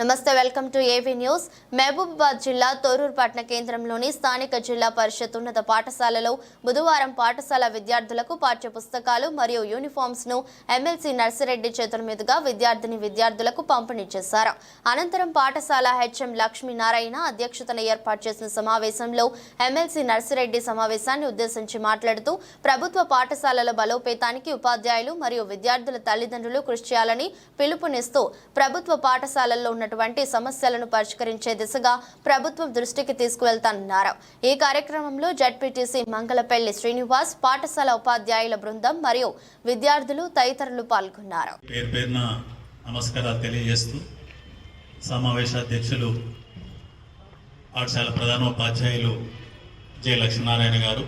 నమస్తే welcome to AV news. Mahabubabad జిల్లా తొరూరు పట్టణ కేంద్రంలోని స్థానిక జిల్లా పరిషత్ ఉన్నత పాఠశాలలో బుధవారం పాఠశాల విద్యార్థులకు పాఠ్య పుస్తకాలు మరియు యూనిఫామ్స్ను ఎమ్మెల్సీ నర్సిరెడ్డి చేతుల మీదుగా విద్యార్థిని విద్యార్థులకు పంపిణీ చేశారు. అనంతరం పాఠశాల హెచ్ఎం లక్ష్మీనారాయణ అధ్యక్షతన ఏర్పాటు చేసిన సమావేశంలో ఎమ్మెల్సీ నర్సిరెడ్డి సమావేశాన్ని ఉద్దేశించి మాట్లాడుతూ ప్రభుత్వ పాఠశాలల బలోపేతానికి ఉపాధ్యాయులు మరియు విద్యార్థుల తల్లిదండ్రులు కృషి చేయాలని పిలుపునిస్తూ ప్రభుత్వ పాఠశాలల్లో ఉన్న ఉన్నటువంటి సమస్యలను పరిష్కరించే దిశగా ప్రభుత్వం దృష్టికి తీసుకువెళ్తానన్నారు ఈ కార్యక్రమంలో జడ్పీటీసీ మంగళపల్లి శ్రీనివాస్ పాఠశాల ఉపాధ్యాయుల బృందం మరియు విద్యార్థులు తదితరులు పాల్గొన్నారు. నమస్కారాలు తెలియజేస్తూ సమావేశాధ్యక్షులు పాఠశాల ప్రధానోపాధ్యాయులు జె లక్ష్మీనారాయణ గారు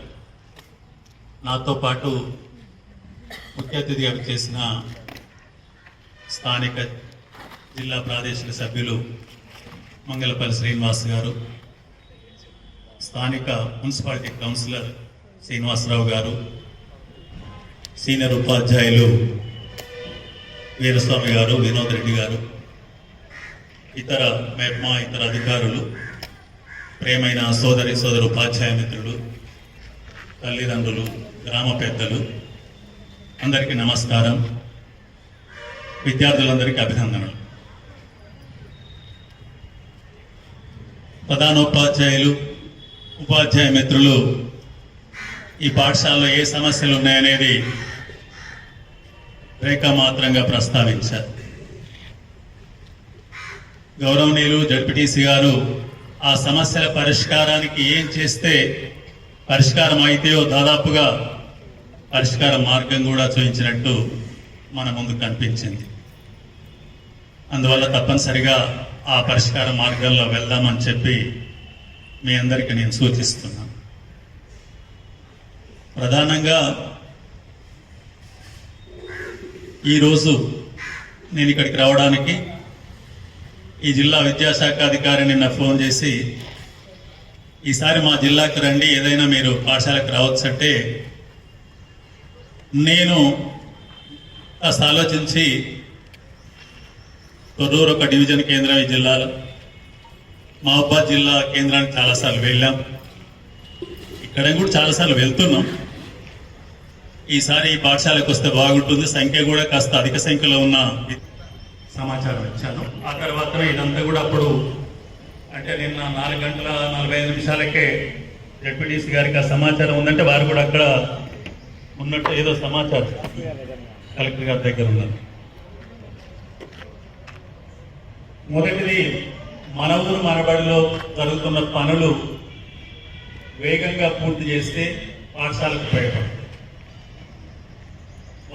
నాతో పాటు ముఖ్య అతిథిగా చేసిన స్థానిక జిల్లా ప్రాదేశిక సభ్యులు మంగళపల్లి శ్రీనివాస్ గారు స్థానిక మున్సిపాలిటీ కౌన్సిలర్ శ్రీనివాసరావు గారు సీనియర్ ఉపాధ్యాయులు వీరస్వామి గారు వినోద్ రెడ్డి గారు ఇతర మెప్మా ఇతర అధికారులు ప్రేమైన సోదరి సోదరు ఉపాధ్యాయ మిత్రులు తల్లిదండ్రులు గ్రామ పెద్దలు అందరికీ నమస్కారం. విద్యార్థులందరికీ అభినందనలు. ప్రధానోపాధ్యాయులు ఉపాధ్యాయ మిత్రులు ఈ పాఠశాలలో ఏ సమస్యలు ఉన్నాయనేది రేఖామాత్రంగా ప్రస్తావించారు. గౌరవనీయులు జడ్పీటీసీ గారు ఆ సమస్యల పరిష్కారానికి ఏం చేస్తే పరిష్కారం అయితేయో దాదాపుగా పరిష్కార మార్గం కూడా చూపించినట్టు మన ముందు కనిపించింది. అందువల్ల తప్పనిసరిగా ఆ పరిష్కార మార్గాల్లో వెళ్దామని చెప్పి మీ అందరికీ నేను సూచిస్తున్నాను. ప్రధానంగా ఈరోజు నేను ఇక్కడికి రావడానికి ఈ జిల్లా విద్యాశాఖ అధికారి నిన్న ఫోన్ చేసి ఈసారి మా జిల్లాకి రండి ఏదైనా మీరు పాఠశాలకు రావచ్చు అంటే నేను కాస్త ఆలోచించి తొర్రూరు ఒక డివిజన్ కేంద్రం ఈ జిల్లాలో. మహబాద్ జిల్లా కేంద్రానికి చాలాసార్లు వెళ్ళాం. ఇక్కడ కూడా చాలాసార్లు వెళ్తున్నాం. ఈసారి ఈ పాఠశాలకు వస్తే బాగుంటుంది. సంఖ్య కూడా కాస్త అధిక సంఖ్యలో ఉన్న సమాచారం ఇచ్చాను. ఆ తర్వాత ఇదంతా కూడా అప్పుడు అంటే నిన్న నాలుగు గంటల నలభై ఐదు నిమిషాలకే జడ్పీటీసీ గారికి ఆ సమాచారం ఉందంటే వారు కూడా అక్కడ ఉన్నట్టు ఏదో సమాచారం. కలెక్టర్ గారి దగ్గర ఉన్నారు. మొదటిది మన ఊరు మనబడిలో జరుగుతున్న పనులు వేగంగా పూర్తి చేస్తే పాఠశాలకు ఉపయోగపడుతుంది.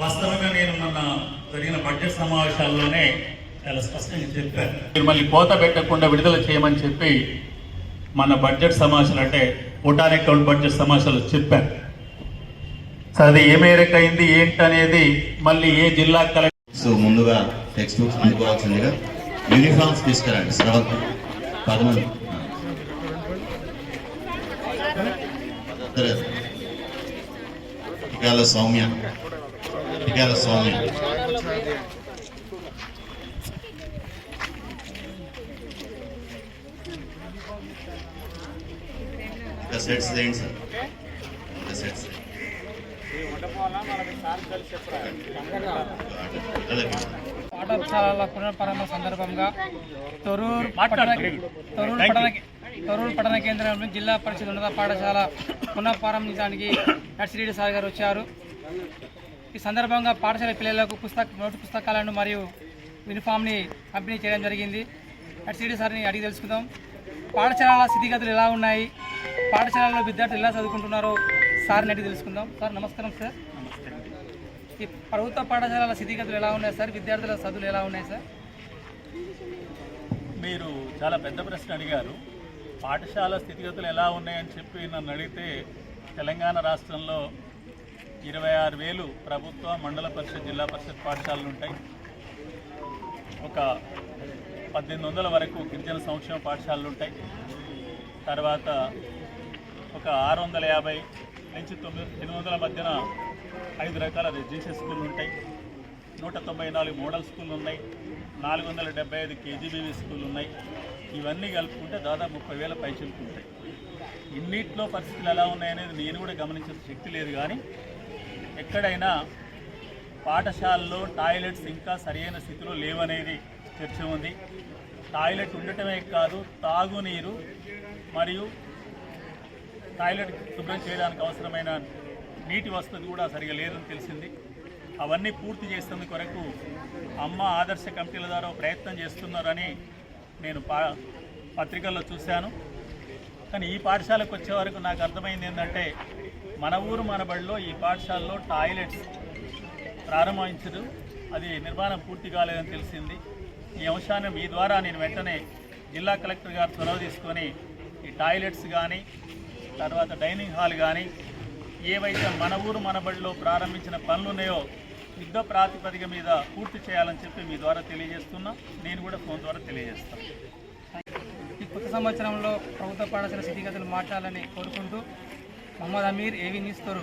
వాస్తవంగా నేను మొన్న జరిగిన బడ్జెట్ సమావేశాల్లోనే చాలా స్పష్టంగా చెప్పాను. మీరు మళ్ళీ కోత పెట్టకుండా విడుదల చేయమని చెప్పి మన బడ్జెట్ సమావేశాలు అంటే ఓటాన్ అకౌంట్ బడ్జెట్ సమావేశాలు చెప్పాను. అది ఏ మేరకు అయింది ఏంటనేది మళ్ళీ ఏ జిల్లా కలెక్టర్ ముందుగా టెక్స్ట్ బుక్స్ అందుకోవాల్సిందిగా యూనిఫామ్స్ తీసుకురండి శ్రవంత్ పది మంది పదొద్దరు. టికాల సౌమ్య టికాల సౌమ్య ఇంకా సెట్స్ చేయండి సార్ ఇంకా సెట్స్ అలాగే పాఠశాలల పునఃప్రారంభ సందర్భంగా తొరూరు పట్టణ తొరూరు పట్టణ తొరూరు పట్టణ కేంద్రంలో జిల్లా పరిషత్ ఉన్నత పాఠశాల పునఃప్రారంభించడానికి నర్సిరెడ్డి సార్ గారు వచ్చారు. ఈ సందర్భంగా పాఠశాల పిల్లలకు పుస్తక నోటు పుస్తకాలను మరియు యూనిఫామ్ని పంపిణీ చేయడం జరిగింది. నర్సిరెడ్డి సార్ని అడిగి తెలుసుకుందాం. పాఠశాలల స్థితిగతులు ఎలా ఉన్నాయి? పాఠశాలలో విద్యార్థులు ఎలా చదువుకుంటున్నారో సార్ని అడిగి తెలుసుకుందాం. సార్ నమస్కారం సార్. ప్రభుత్వ పాఠశాలల స్థితిగతులు ఎలా ఉన్నాయి సార్? విద్యార్థుల చదువులు ఎలా ఉన్నాయి సార్? మీరు చాలా పెద్ద ప్రశ్న అడిగారు. పాఠశాల స్థితిగతులు ఎలా ఉన్నాయని చెప్పి నన్ను అడిగితే తెలంగాణ రాష్ట్రంలో ఇరవై ఆరు వేలు ప్రభుత్వ మండల పరిషత్ జిల్లా పరిషత్ పాఠశాలలు ఉంటాయి. ఒక పద్దెనిమిది వందల వరకు గిరిజన సంక్షేమ పాఠశాలలు ఉంటాయి. తర్వాత ఒక ఆరు వందల యాభై నుంచి తొమ్మిది ఎనిమిది వందల మధ్యన ఐదు రకాల రెసిడెన్షియల్ స్కూళ్ళు ఉంటాయి. నూట తొంభై నాలుగు మోడల్ స్కూళ్ళు ఉన్నాయి. నాలుగు వందల డెబ్బై ఐదు కేజీబీవీ స్కూళ్ళు ఉన్నాయి. ఇవన్నీ కలుపుకుంటే దాదాపు ముప్పై వేల పైచీలకు ఉంటాయి. ఇన్నిట్లో పరిస్థితులు ఎలా ఉన్నాయనేది నేను కూడా గమనించే శక్తి లేదు కానీ ఎక్కడైనా పాఠశాలలో టాయిలెట్స్ ఇంకా సరైన స్థితిలో లేవనేది చర్చ ఉంది. టాయిలెట్ ఉండటమే కాదు తాగునీరు మరియు టాయిలెట్ శుభ్రం చేయడానికి అవసరమైన నీటి వసతి కూడా సరిగా లేదని తెలిసింది. అవన్నీ పూర్తి చేసేందుకు కొరకు అమ్మ ఆదర్శ కమిటీల ద్వారా ప్రయత్నం చేస్తున్నారని నేను పా పత్రికల్లో చూశాను. కానీ ఈ పాఠశాలకు వచ్చే వరకు నాకు అర్థమైంది ఏంటంటే మన ఊరు మన బడిలో ఈ పాఠశాలలో టాయిలెట్స్ ప్రారంభించదు. అది నిర్మాణం పూర్తి కాలేదని తెలిసింది. ఈ అంశాన్ని మీ ద్వారా నేను వెంటనే జిల్లా కలెక్టర్ గారు చొరవ తీసుకొని ఈ టాయిలెట్స్ కానీ తర్వాత డైనింగ్ హాల్ కానీ ఏవైతే మన ఊరు మన బడిలో ప్రారంభించిన పనులున్నాయో యుద్ధ ప్రాతిపదిక మీద పూర్తి చేయాలని చెప్పి మీ ద్వారా తెలియజేస్తున్నా. నేను కూడా ఫోన్ ద్వారా తెలియజేస్తాను. ఈ కొత్త సంవత్సరంలో ప్రభుత్వ పాఠశాల స్థితిగతులు మార్చాలని కోరుకుంటూ మహమ్మద్ అమీర్ ఏవి నిస్తారు